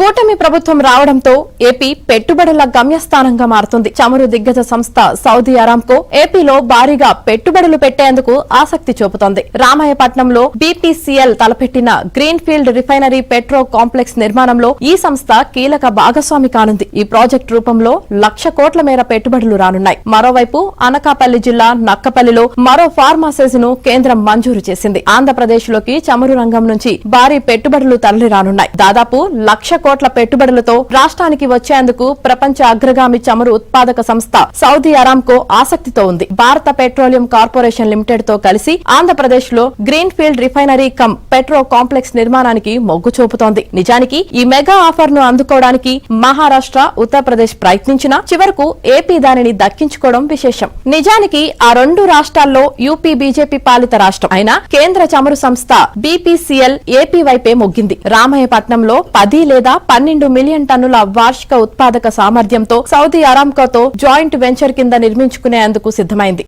కూటమి ప్రభుత్వం రావడంతో ఏపీ పెట్టుబడుల గమ్యస్థానంగా మారుతుంది. చమురు దిగ్గజ సంస్థ సౌదీ అరామ్కో ఏపీలో భారీగా పెట్టుబడులు పెట్టేందుకు ఆసక్తి చూపుతోంది. రామాయపట్నంలో బీపీసీఎల్ తలపెట్టిన green field refinery petro complex నిర్మాణంలో ఈ సంస్థ కీలక భాగస్వామి కానుంది. ఈ ప్రాజెక్టు రూపంలో లక్ష కోట్ల మేర పెట్టుబడులు రానున్నాయి. మరోవైపు అనకాపల్లి జిల్లా నక్కపల్లిలో మరో ఫార్మాసీస్ను కేంద్రం మంజూరు చేసింది. ఆంధ్రప్రదేశ్లోకి చమురు రంగం నుంచి భారీ పెట్టుబడులు తరలి రానున్నాయి దాదాపు లక్ష కోట్ల పెట్టుబడులతో రాష్ట్రానికి వచ్చేందుకు ప్రపంచ అగ్రగామి చమురు ఉత్పాదక సంస్థ సౌదీ అరామ్కో ఆసక్తితో ఉంది. భారత పెట్రోలియం కార్పొరేషన్ లిమిటెడ్తో కలిసి ఆంధ్రప్రదేశ్లో green field refinery cum petro complex నిర్మాణానికి మొగ్గు చూపుతోంది. నిజానికి ఈ మెగా ఆఫర్ను అందుకోవడానికి మహారాష్ట్ర ఉత్తరప్రదేశ్ ప్రయత్నించినా చివరకు ఏపీ దానిని దక్కించుకోవడం విశేషం. నిజానికి ఆ రెండు రాష్ట్రాల్లో యూపీ బీజేపీ పాలిత రాష్ట్రం అయినా కేంద్ర చమురు సంస్థ బీపీసీఎల్ ఏపీ వైపే మొగ్గింది. రామయ్యపట్నంలో పది లేదా పన్నెండు మిలియన్ టన్నుల వార్షిక ఉత్పాదక సామర్థ్యంతో సౌదీ అరామ్కోతో జాయింట్ వెంచర్ కింద నిర్మించుకునేందుకు సిద్దమైంది